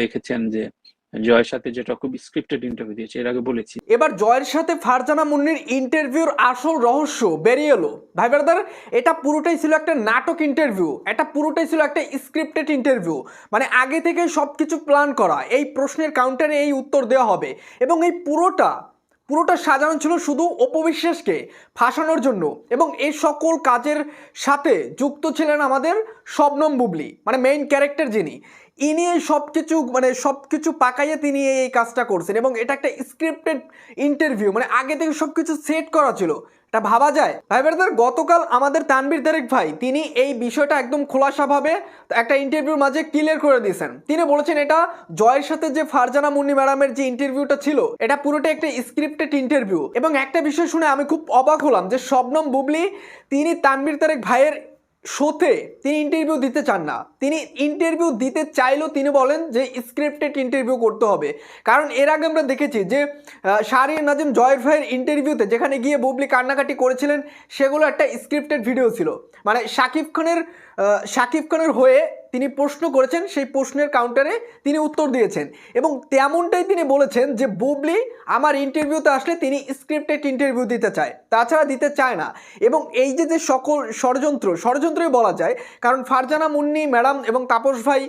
দেখেছেন যে জয়ের সাথে যেটা খুব স্ক্রিপ্টেড ইন্টারভিউ দিয়েছে, এর আগে বলেছি। এবার জয়ের সাথে ফারজানা মুন্নির ইন্টারভিউর আসল রহস্য বেরিয়ে এলো। ভাই ব্রাদার, এটা পুরোটাই ছিল একটা নাটক ইন্টারভিউ এটা পুরোটাই ছিল একটা স্ক্রিপ্টেড ইন্টারভিউ মানে আগে থেকে সব কিছু প্ল্যান করা, এই প্রশ্নের কাউন্টারে এই উত্তর দেওয়া হবে। এবং এই পুরোটা পুরোটা সাজানো ছিল শুধু অপবিশ্বাসকে ফাঁসানোর জন্য। এবং এই সকল কাজের সাথে যুক্ত ছিলেন আমাদের শবনম বুবলি মানে মেইন ক্যারেক্টার যিনি। ইনি সব কিছু মানে সব কিছু পাকাইয়ে তিনি এই কাজটা করছেন এবং এটা একটা স্ক্রিপ্টেড ইন্টারভিউ মানে আগে থেকে সব কিছু সেট করা ছিল। এটা ভাবা যায়? ভাই ব্রাদার, গতকাল আমাদের তানবীর তারেক ভাই, তিনি এই বিষয়টা একদম খোলাসাভাবে একটা ইন্টারভিউর মাঝে ক্লিয়ার করে দিয়েছেন। তিনি বলেছেন এটা জয়ের সাথে যে ফারজানা মুন্নি ম্যাডামের যে ইন্টারভিউটা ছিল, এটা পুরোটা একটা স্ক্রিপ্টেড ইন্টারভিউ এবং একটা বিষয় শুনে আমি খুব অবাক হলাম যে শবনম বুবলি, তিনি তানবির তারেক ভাইয়ের শোতে তিনি ইন্টারভিউ দিতে চান না। তিনি ইন্টারভিউ দিতে চাইলেও তিনি বলেন যে স্ক্রিপ্টেড ইন্টারভিউ করতে হবে। কারণ এর আগে আমরা দেখেছি যে শাহরিয়ার নাজিম জয়ের ভাইয়ের ইন্টারভিউতে যেখানে গিয়ে বুবলি কান্নাকাটি করেছিলেন, সেগুলো একটা স্ক্রিপ্টেড ভিডিও ছিল। মানে শাকিব খানের শাকিব খানের হয়ে তিনি প্রশ্ন করেছেন, সেই প্রশ্নের কাউন্টারে তিনি উত্তর দিয়েছেন এবং তেমনটাই তিনি বলেছেন যে, বুবলি আমার ইন্টারভিউতে আসলে তিনি স্ক্রিপ্টেড ইন্টারভিউ দিতে চায়, তাছাড়া দিতে চায় না এবং এই যে যে সকল ষড়যন্ত্র, ষড়যন্ত্রই বলা যায়, কারণ ফারজানা মুন্নি ম্যাডাম এবং তাপস ভাই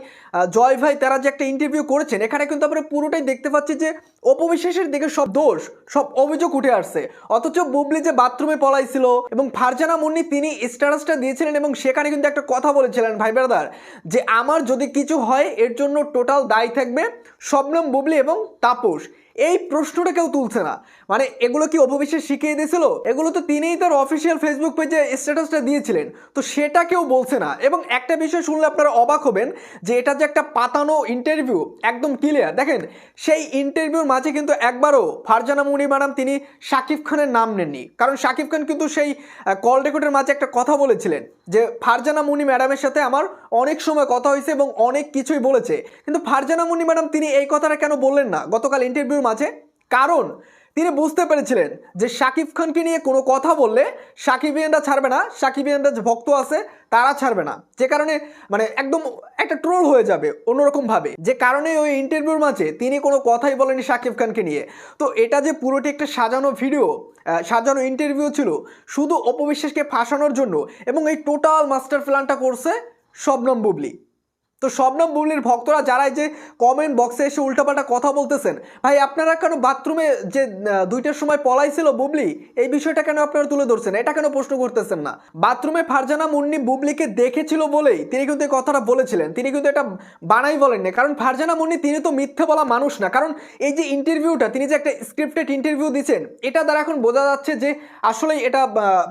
জয় ভাই, তারা যে একটা ইন্টারভিউ করেছেন, এখানে কিন্তু আমরা পুরোটাই দেখতে পাচ্ছি যে, অপবিশ্বাসের দিকে সব দোষ, সব অভিযোগ উঠে আসছে। অথচ বুবলি যে বাথরুমে পলাইছিল এবং ফারজানা মুন্নি তিনি স্ট্যাটাসটা দিয়েছিলেন এবং সেখানে কিন্তু একটা কথা বলেছিলেন, ভাই ব্রাদার যে আমার যদি কিছু হয়, এর জন্য টোটাল দায়ী থাকবে শবনম বুবলি এবং তাপস। এই প্রশ্নটা কেউ তুলছে না। মানে এগুলো কি অপবিশ্বাস শিখিয়ে দিয়েছিল? এগুলো তো তিনিই তার অফিসিয়াল ফেসবুক পেজে স্ট্যাটাসটা দিয়েছিলেন। তো সেটা কেউ বলছে না। এবং একটা বিষয় শুনলে আপনারা অবাক হবেন যে এটা যে একটা পাতানো ইন্টারভিউ একদম ক্লিয়ার দেখেন, সেই ইন্টারভিউর মাঝে কিন্তু একবারও ফারজানা মুনি ম্যাডাম তিনি শাকিব খানের নাম নেননি। কারণ শাকিব খান কিন্তু সেই কল রেকর্ডের মাঝে একটা কথা বলেছিলেন যে ফারজানা মুনি ম্যাডামের সাথে আমার অনেক সময় কথা হয়েছে এবং অনেক কিছুই বলেছে। কিন্তু ফারজানা মুনি ম্যাডাম তিনি এই কথাটা কেন বললেন না? গতকাল ইন্টারভিউর মাঝে। কারণ তিনি বুঝতে পেরেছিলেন যে শাকিব খানকে নিয়ে কোনো কথা বললে সাকিবিয়ানরা ছাড়বে না, সাকিবিয়ানরা যে ভক্ত আছে তারা ছাড়বে না। যে কারণে মানে একদম একটা ট্রোল হয়ে যাবে অন্যরকমভাবে। যে কারণে ওই ইন্টারভিউর মাঝে তিনি কোনো কথাই বলেনি শাকিব খানকে নিয়ে। তো এটা যে পুরোটি একটা সাজানো ভিডিও সাজানো ইন্টারভিউ ছিল, শুধু অপবিশ্বাসকে ফাঁসানোর জন্য এবং এই টোটাল মাস্টার প্ল্যানটা করছে শবনম বুবলি। তো শবনম বুবলির ভক্তরা যারা এই যে কমেন্ট বক্সে এসে উল্টাপাল্টা কথা বলতেছেন, ভাই আপনারা কেন বাথরুমে যে দুইটার সময় পলাইছিল বুবলি, এই বিষয়টা কেন আপনারা তুলে ধরছেন? এটা কেন প্রশ্ন করতেছেন না? বাথরুমে ফারজানা মুন্নি বুবলিকে দেখেছিল বলেই তিনি কিন্তু এই কথাটা বলেছিলেন। তিনি কিন্তু এটা বানাই বলেননি। কারণ ফারজানা মুন্নি তিনি তো মিথ্যে বলা মানুষ না। কারণ এই যে ইন্টারভিউটা তিনি যে একটা স্ক্রিপ্টেড ইন্টারভিউ দিচ্ছেন, এটা দ্বারা এখন বোঝা যাচ্ছে যে আসলেই এটা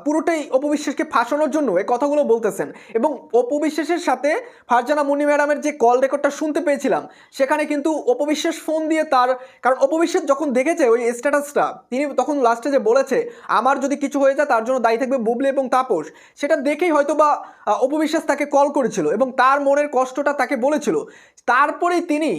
পুরোটাই অপবিশ্বাসকে ফাঁসানোর জন্য এই কথাগুলো বলতেছেন। এবং অপবিশ্বাসের সাথে ফারজানা মুন্নি ম্যাডামের যে কল রেকর্ডটা শুনতে পেয়েছিলাম, সেখানে কিন্তু অপবিশ্বাস ফোন দিয়ে তার, কারণ অপবিশ্বাস যখন দেখেছে ওই স্ট্যাটাসটা তিনি তখন লাস্টে যে বলেছে, আমার যদি কিছু হয়ে যায়, তার জন্য দায়ী থাকবে বুবলি এবং তাপস, সেটা দেখেই হয়তো বা অপবিশ্বাস তাকে কল করেছিল এবং তার মনের কষ্টটা তাকে বলেছিল। তারপরেই তিনি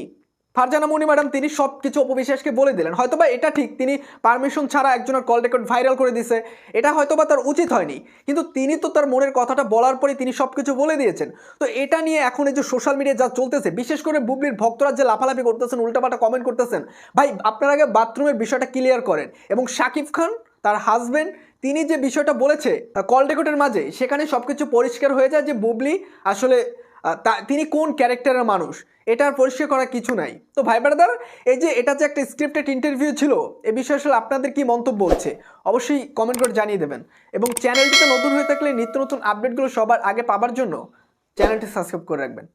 ফারজানা মনি ম্যাডাম, তিনি সব কিছু অপবিশ্বাসকে বলে দিলেন। হয়তোবা এটা ঠিক, তিনি পারমিশন ছাড়া একজনের কল রেকর্ড ভাইরাল করে দিছে। এটা হয়তোবা তার উচিত হয়নি, কিন্তু তিনি তো তার মনের কথাটা বলার পরে তিনি সব কিছু বলে দিয়েছেন। তো এটা নিয়ে এখন এই যে সোশ্যাল মিডিয়া যা চলতেছে, বিশেষ করে বুবলির ভক্তরা যে লাফালাফি করতেছেন, উল্টাপাল্টা কমেন্ট করতেছেন, ভাই, আপনার আগে বাথরুমের বিষয়টা ক্লিয়ার করেন। এবং শাকিব খান, তার হাজবেন্ড তিনি যে বিষয়টা বলেছে কল রেকর্ডের মাঝে, সেখানে সব কিছু পরিষ্কার হয়ে যায় যে বুবলি আসলে তিনি কোন ক্যারেক্টারের মানুষ? এটার পরিষ্কার করা কিছু নাই। তো ভাই ব্রাদার, এই যে এটা যে একটা স্ক্রিপ্টেড ইন্টারভিউ ছিল, এ বিষয়ে আসলে আপনাদের কি মন্তব্য হচ্ছে? অবশ্যই কমেন্ট করে জানিয়ে দেবেন। এবং চ্যানেলটিতে নতুন হয়ে থাকলে নিত্য নতুন আপডেটগুলো সবার আগে পাবার জন্য চ্যানেলটি সাবস্ক্রাইব করে রাখবেন।